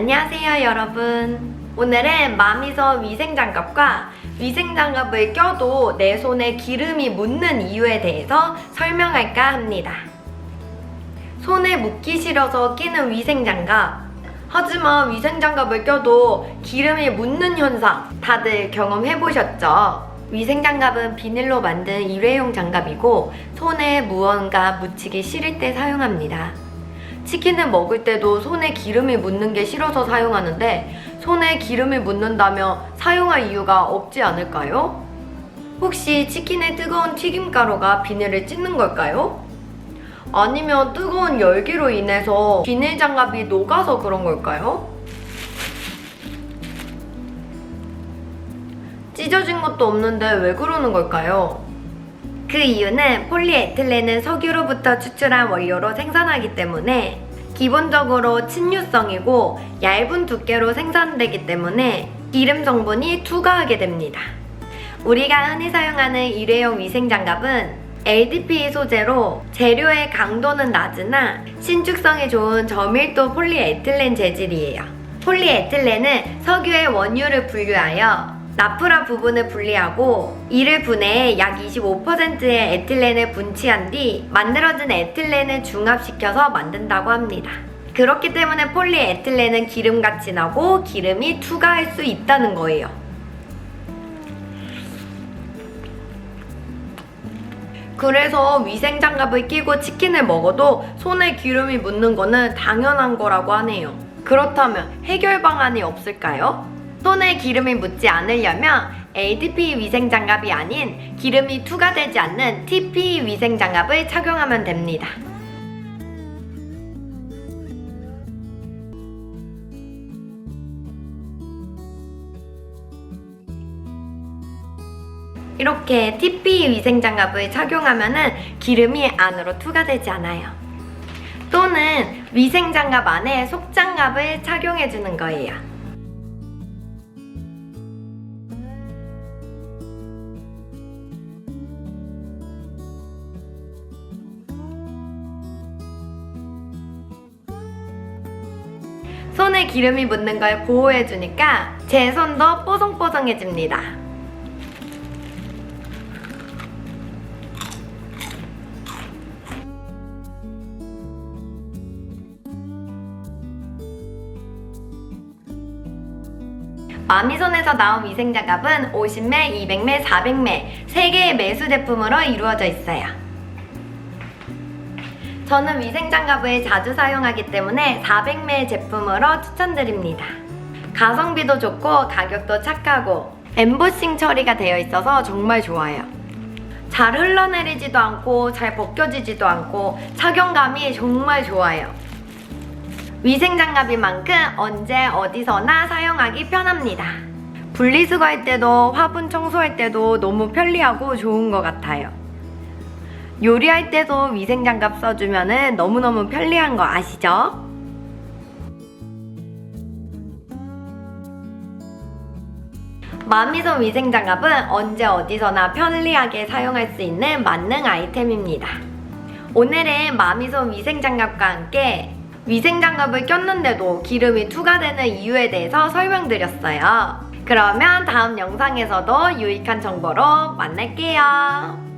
안녕하세요 여러분 오늘은 마미서 위생장갑과 위생장갑을 껴도 내 손에 기름이 묻는 이유에 대해서 설명할까 합니다 손에 묻기 싫어서 끼는 위생장갑 하지만 위생장갑을 껴도 기름이 묻는 현상 다들 경험해보셨죠? 위생장갑은 비닐로 만든 일회용 장갑이고 손에 무언가 묻히기 싫을 때 사용합니다. 치킨을 먹을 때도 손에 기름이 묻는 게 싫어서 사용하는데 손에 기름이 묻는다면 사용할 이유가 없지 않을까요? 혹시 치킨에 뜨거운 튀김가루가 비닐을 찢는 걸까요? 아니면 뜨거운 열기로 인해서 비닐 장갑이 녹아서 그런 걸까요? 찢어진 것도 없는데 왜 그러는 걸까요? 그 이유는 폴리에틸렌은 석유로부터 추출한 원료로 생산하기 때문에 기본적으로 침유성이고 얇은 두께로 생산되기 때문에 기름 성분이 투과하게 됩니다. 우리가 흔히 사용하는 일회용 위생 장갑은 LDPE 소재로 재료의 강도는 낮으나 신축성이 좋은 저밀도 폴리에틸렌 재질이에요. 폴리에틸렌은 석유의 원유를 분류하여 나프라 부분을 분리하고 이를 분해해 약 25%의 에틸렌을 분치한 뒤 만들어진 에틸렌을 중합시켜서 만든다고 합니다. 그렇기 때문에 폴리에틸렌은 기름같이 나고 기름이 투과할 수 있다는 거예요. 그래서 위생장갑을 끼고 치킨을 먹어도 손에 기름이 묻는 거는 당연한 거라고 하네요. 그렇다면 해결 방안이 없을까요? 손에 기름이 묻지 않으려면 ADP 위생 장갑이 아닌 기름이 투과되지 않는 TP 위생 장갑을 착용하면 됩니다. 이렇게 TP 위생 장갑을 착용하면은 기름이 안으로 투과되지 않아요. 또는 위생 장갑 안에 속장갑을 착용해 주는 거예요. 손에 기름이 묻는 걸 보호해주니까 제 손도 뽀송뽀송해집니다. 마미손에서 나온 위생 장갑은 50매, 200매, 400매 3개의 매수 제품으로 이루어져 있어요. 저는 위생장갑을 자주 사용하기 때문에 400매 제품으로 추천드립니다. 가성비도 좋고 가격도 착하고 엠보싱 처리가 되어 있어서 정말 좋아요. 잘 흘러내리지도 않고 잘 벗겨지지도 않고 착용감이 정말 좋아요. 위생장갑인 만큼 언제 어디서나 사용하기 편합니다. 분리수거할 때도 화분 청소할 때도 너무 편리하고 좋은 것 같아요. 요리할 때도 위생장갑 써주면 너무너무 편리한 거 아시죠? 마미손 위생장갑은 언제 어디서나 편리하게 사용할 수 있는 만능 아이템입니다. 오늘은 마미손 위생장갑과 함께 위생장갑을 꼈는데도 기름이 투과되는 이유에 대해서 설명드렸어요. 그러면 다음 영상에서도 유익한 정보로 만날게요.